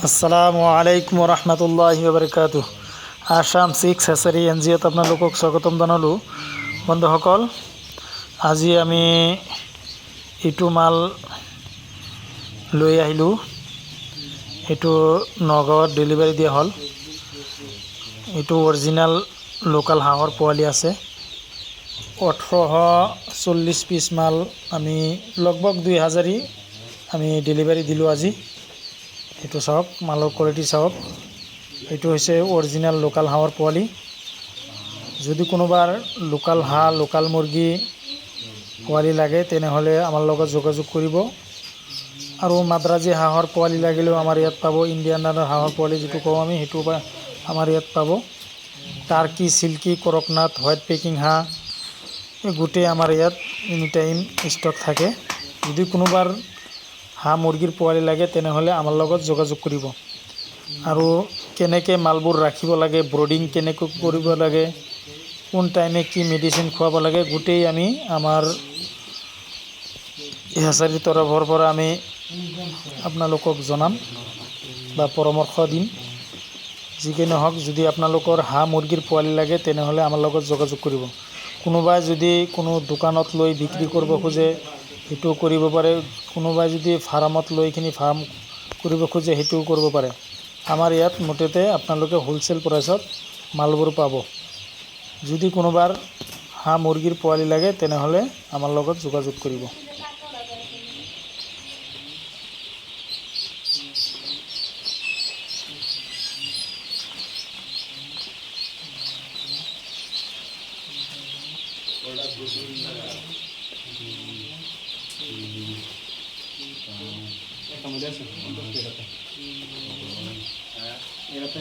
আসসালামু আলাইকুম ৰহমতুল্লাহি বাৰকাতু আসাম ছিক্স হেচাৰী এন জি অ'ত আপোনালোকক স্বাগতম জনালোঁ। বন্ধুসকল আজি আমি এইটো মাল লৈ আহিলোঁ। এইটো নগাঁৱত ডেলিভাৰী দিয়া হ'ল। এইটো অৰিজিনেল লোকেল হাঁহৰ পোৱালি আছে। ওঠৰশ চল্লিছ পিচ মাল আমি, লগভগ দুই হাজাৰী আমি ডেলিভাৰী দিলোঁ আজি। এইটো চাওক মালৰ কোৱালিটি চাওক এইটো হৈছে অৰিজিনেল লোকেল হাঁহৰ পোৱালি। যদি কোনোবাৰ লোকেল হাঁহ লোকেল মুৰ্গী পোৱালি লাগে, তেনেহ'লে আমাৰ লগত যোগাযোগ কৰিব। আৰু মাদ্ৰাজী হাঁহৰ পোৱালি লাগিলেও আমাৰ ইয়াত পাব, ইণ্ডিয়ান হাঁহৰ পোৱালি যিটো কওঁ আমি, সেইটো আমাৰ ইয়াত পাব। Turkey, silkie, Kadaknath, white Peking হাঁহ গোটেই আমাৰ ইয়াত এনি টাইম ষ্টক থাকে। যদি কোনোবাৰ হাঁহ মুৰ্গীৰ পোৱালি লাগে, তেনেহ'লে আমাৰ লগত যোগাযোগ কৰিব। আৰু কেনেকৈ মালবোৰ ৰাখিব লাগে ব্ৰডিং কেনেকৈ কৰিব লাগে, কোন টাইমে কি মেডিচিন খুৱাব লাগে, গোটেই আমি আমাৰ হেচাৰীৰ তৰফৰ পৰা আমি আপোনালোকক জনাম বা পৰামৰ্শ দিম। যি কি নহওক, যদি আপোনালোকৰ হাঁহ মুৰ্গীৰ পোৱালি লাগে, তেনেহ'লে আমাৰ লগত যোগাযোগ কৰিব। কোনোবাই যদি কোনো দোকানত লৈ বিক্ৰী কৰিব খোজে সেইটোও কৰিব পাৰে। কোনোবাই যদি ফাৰ্মত লৈ ফার্ম ফাৰ্ম কৰিব খোজে, সেইটোও কৰিব পাৰে। আমাৰ ইয়াত মুঠতে আপোনালোকে হোলসেল প্ৰাইচত মালবোৰ পাব। যদি কোনোবাৰ হাঁহ মুৰ্গীৰ পোৱালি লাগে, তেনেহ'লে আমাৰ লগত যোগাযোগ কৰিব। Thank you. ತಮ್ಮ ದೇಶ ಸಂತೃಪ್ತಿ ಇರುತ್ತೆ. ಇರುತ್ತೆ